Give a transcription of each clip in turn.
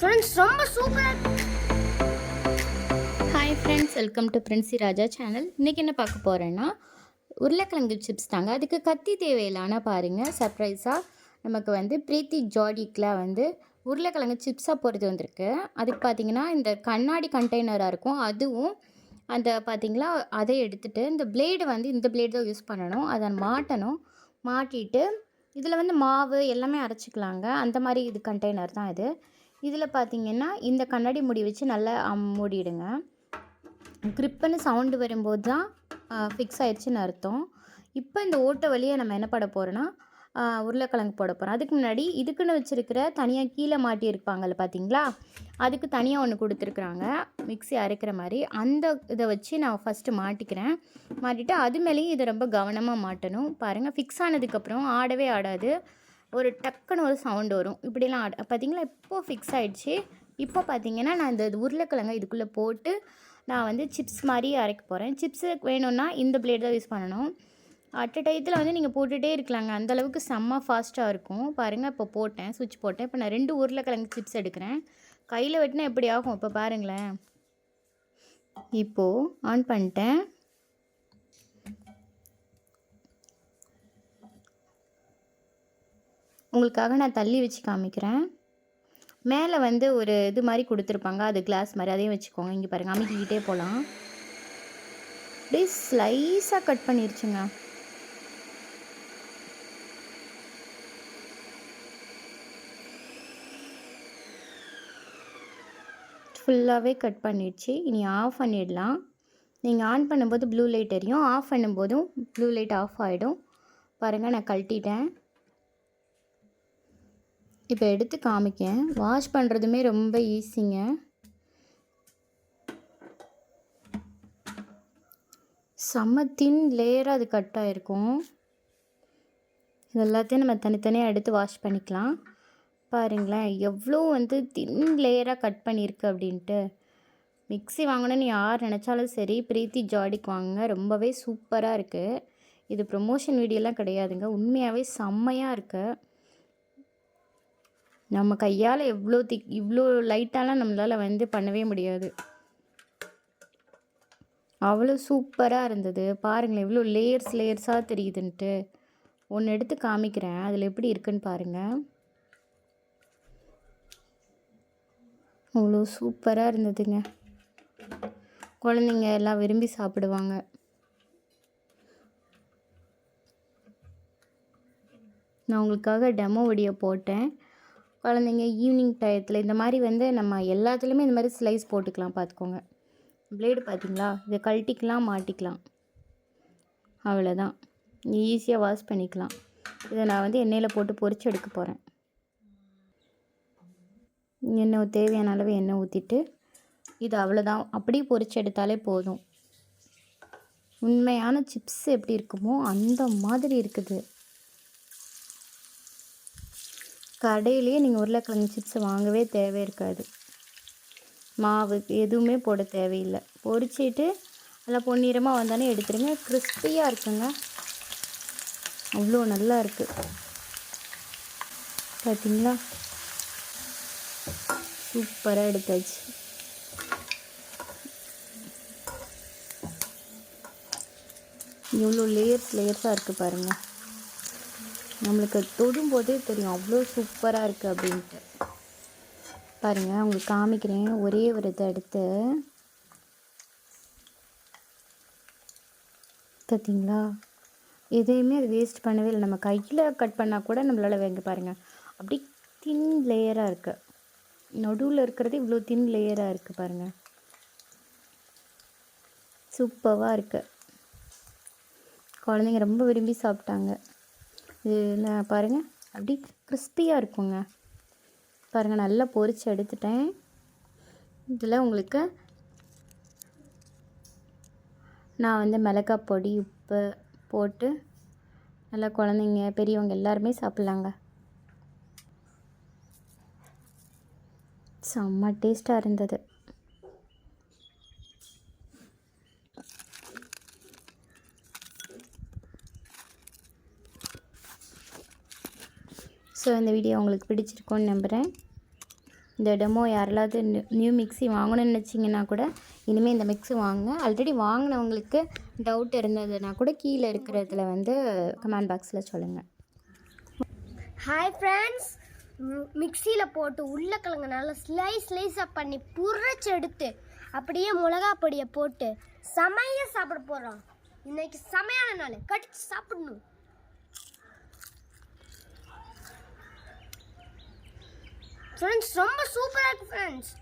Friends ரொம்ப சூப்பராக hi friends welcome to Princy Raja channel இன்றைக்கி என்ன பார்க்க போகிறேன்னா உருளைக்கிழங்கு சிப்ஸ் தாங்க. அதுக்கு கத்தி தேவையில்லான பாருங்கள் சர்ப்ரைஸாக நமக்கு வந்து பிரீத்தி ஜாடிக்கில் வந்து உருளைக்கிழங்கு சிப்ஸாக போகிறது வந்திருக்கு. அதுக்கு பார்த்தீங்கன்னா இந்த கண்ணாடி கண்டெய்னராக இருக்கும். அதுவும் அந்த பார்த்தீங்களா அதை எடுத்துகிட்டு இந்த பிளேடு வந்து இந்த பிளேடு தான் யூஸ் பண்ணணும். அதை மாட்டணும். மாட்டிட்டு இதில் வந்து மாவு எல்லாமே அரைச்சிக்கலாங்க. அந்த மாதிரி இது கண்டெய்னர் தான் இது. இதில் பார்த்தீங்கன்னா இந்த கண்ணாடி மூடி வச்சு நல்லா மூடிடுங்க. க்ரிப்புன்னு சவுண்டு வரும்போது தான் ஃபிக்ஸ் ஆயிடுச்சுன்னு அர்த்தம். இப்போ இந்த ஓட்டை வழியை நம்ம என்ன பண்ண போகிறோன்னா உருளைக்கிழங்கு போட போகிறோம் அதுக்கு முன்னாடி இதுக்குன்னு வச்சுருக்கிற தனியாக கீழே மாட்டிருப்பாங்கல்ல பார்த்தீங்களா? அதுக்கு தனியாக ஒன்று கொடுத்துருக்குறாங்க. மிக்ஸி அரைக்கிற மாதிரி. அந்த இதை வச்சு நான் ஃபஸ்ட்டு மாட்டிக்கிறேன். மாட்டிட்டு அது மேலேயும் இதை ரொம்ப கவனமாக மாட்டணும். பாருங்கள் ஃபிக்ஸ் ஆனதுக்கப்புறம் ஆடவே ஆடாது. ஒரு டக்குன்னு ஒரு சவுண்டு வரும். இப்படிலாம் ஆட பார்த்தீங்களா இப்போ ஃபிக்ஸ் ஆகிடுச்சு இப்போ பார்த்தீங்கன்னா நான் இந்த உருளைக்கிழங்கை இதுக்குள்ளே போட்டு நான் வந்து சிப்ஸ் மாதிரி அரைக்க போகிறேன் சிப்ஸு வேணும்னா இந்த பிளேட் தான் யூஸ் பண்ணணும். அட் அ டயத்தில் வந்து நீங்கள் போட்டுகிட்டே இருக்கலாங்க. அந்த அளவுக்கு செம்ம ஃபாஸ்ட்டாக இருக்கும். பாருங்கள் இப்போ போட்டேன் சுவிட்ச் போட்டேன். இப்போ நான் ரெண்டு உருளைக்கிழங்கு சிப்ஸ் எடுக்கிறேன். கையில் வெட்டினா எப்படி ஆகும்? இப்போ பாருங்களேன். இப்போது ஆன் பண்ணிட்டேன். உங்களுக்காக நான் தள்ளி வச்சு காமிக்கிறேன். மேலே வந்து ஒரு இது மாதிரி கொடுத்துருப்பாங்க. அது கிளாஸ் மாதிரி. அதையும் வச்சுக்கோங்க. இங்கே பாருங்கள் அமைக்கிக்கிட்டே போகலாம் அப்படியே ஸ்லைஸாக கட் பண்ணிருச்சுங்க. ஃபுல்லாகவே கட் பண்ணிடுச்சு. இனி ஆஃப் பண்ணிடலாம். நீங்கள் ஆன் பண்ணும்போது ப்ளூ லைட் எரியும். ஆஃப் பண்ணும்போதும் ப்ளூ லைட் ஆஃப் ஆகிடும் பாருங்கள் நான் கழட்டிட்டேன். இப்போ எடுத்து காமிக்க வாஷ் பண்ணுறதுமே ரொம்ப ஈஸிங்க செம்ம தின் லேயராக அது கட் ஆகிருக்கும் இது எல்லாத்தையும் நம்ம தனித்தனியாக எடுத்து வாஷ் பண்ணிக்கலாம். பாருங்களேன் எவ்வளோ வந்து தின் லேயராக கட் பண்ணியிருக்கு அப்படின்ட்டு. மிக்ஸி வாங்கணும்னு யார் நினச்சாலும் சரி பிரீத்தி ஜாடிக்கு வாங்க ரொம்பவே சூப்பராக இருக்குது இது ப்ரொமோஷன் வீடியோலாம் கிடையாதுங்க. உண்மையாகவே செம்மையாக இருக்குது நம்ம கையால் எவ்வளோ திக் இவ்வளோ லைட்டாலாம் நம்மளால் வந்து பண்ணவே முடியாது. அவ்வளோ சூப்பராக இருந்தது. பாருங்களேன் எவ்வளோ லேயர்ஸ் லேயர்ஸாக தெரியுதுன்ட்டு. ஒன்று எடுத்து காமிக்கிறேன். அதில் எப்படி இருக்குன்னு பாருங்கள் அவ்வளோ சூப்பராக இருந்ததுங்க. குழந்தைங்க எல்லாம் விரும்பி சாப்பிடுவாங்க. நான் உங்களுக்காக டெமோ வீடியோ போட்டேன். குழந்தைங்க ஈவினிங் டயத்தில் இந்த மாதிரி வந்து நம்ம எல்லாத்துலேயுமே இந்த மாதிரி ஸ்லைஸ் போட்டுக்கலாம் பார்த்துக்கோங்க. பிளேடு பார்த்தீங்களா? இதை கழட்டிக்கலாம் மாட்டிக்கலாம். அவ்வளோதான் ஈஸியாக வாஷ் பண்ணிக்கலாம். இதை நான் வந்து எண்ணெயில் போட்டு பொரிச்சு எடுக்க போகிறேன் எண்ணெய் தேவையான அளவு எண்ணெய் ஊற்றிட்டு இது அவ்வளோதான் அப்படியே பொறிச்சு எடுத்தாலே போதும். உண்மையான சிப்ஸ் எப்படி இருக்குமோ அந்த மாதிரி இருக்குது. கடையிலேயே நீங்கள் உருளைக்கிழங்கு சிப்ஸ் வாங்கவே தேவை இருக்காது. மாவு எதுவுமே போட தேவையில்லை. பொரிச்சிட்டு நல்லா பொன்னிறமாக வந்தானே எடுத்துருங்க. கிறிஸ்பியாக இருக்குங்க. அவ்வளோ நல்லா இருக்குது பார்த்தீங்களா சூப்பராக எடுத்தாச்சு. எவ்வளோ லேயர்ஸ் லேயர்ஸாக இருக்குது பாருங்கள் நம்மளுக்கு தொடும்போதே தெரியும். அவ்வளோ சூப்பராக இருக்குது அப்படின்ட்டு. பாருங்கள் உங்களுக்கு காமிக்கிறேன். ஒரே ஒரு இதை எடுத்து. பார்த்தீங்களா எதையுமே அது வேஸ்ட் பண்ணவே இல்லை. நம்ம கையில் கட் பண்ணால் கூட நம்மளால் வேங்க பாருங்கள் அப்படி தின் லேயராக இருக்குது நடுவில் இருக்கிறது இவ்வளோ தின் லேயராக இருக்குது பாருங்கள் சூப்பராக இருக்குது குழந்தைங்க ரொம்ப விரும்பி சாப்பிட்டாங்க. இது நான் பாருங்கள் அப்படி கிறிஸ்பியாக இருக்குங்க. பாருங்கள் நல்லா பொறிச்சு எடுத்துட்டேன். இதில் உங்களுக்கு நான் வந்து மிளகாய் பொடி உப்பு போட்டு நல்லா குழந்தைங்க பெரியவங்க எல்லாருமே சாப்பிட்லாங்க. செம்ம டேஸ்ட்டாக இருந்தது. ஸோ இந்த வீடியோ உங்களுக்கு பிடிச்சிருக்கோன்னு நம்புகிறேன் இந்த டெமோ யாரெல்லாவது நியூ மிக்ஸி வாங்கணும்னு நினச்சிங்கன்னா கூட இனிமேல் இந்த மிக்ஸி வாங்க ஆல்ரெடி வாங்கினவங்களுக்கு டவுட் இருந்ததுன்னா கூட கீழே இருக்கிறதுல வந்து கமெண்ட் பாக்ஸில் சொல்லுங்கள் ஹாய் ஃப்ரெண்ட்ஸ் மிக்சியில் போட்டு உருளைக்கிழங்கு நல்லா ஸ்லைஸ் ஸ்லைஸாக பண்ணி புரைச்சி எடுத்து அப்படியே மிளகா பொடியை போட்டு செமையாக சாப்பிட போகிறோம் இன்னைக்கு செமையான நாள். கடிச்சு சாப்பிடணும். ஃப்ரெண்ட்ஸ் ரொம்ப சூப்பராக இருக்குது ஃப்ரெண்ட்ஸ்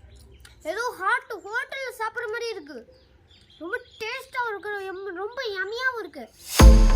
ஏதோ ஹாட் ஹோட்டலில் சாப்பிட்ற மாதிரி இருக்குது ரொம்ப டேஸ்ட்டாகவும் இருக்குது ரொம்ப யம்மியாகவும் இருக்குது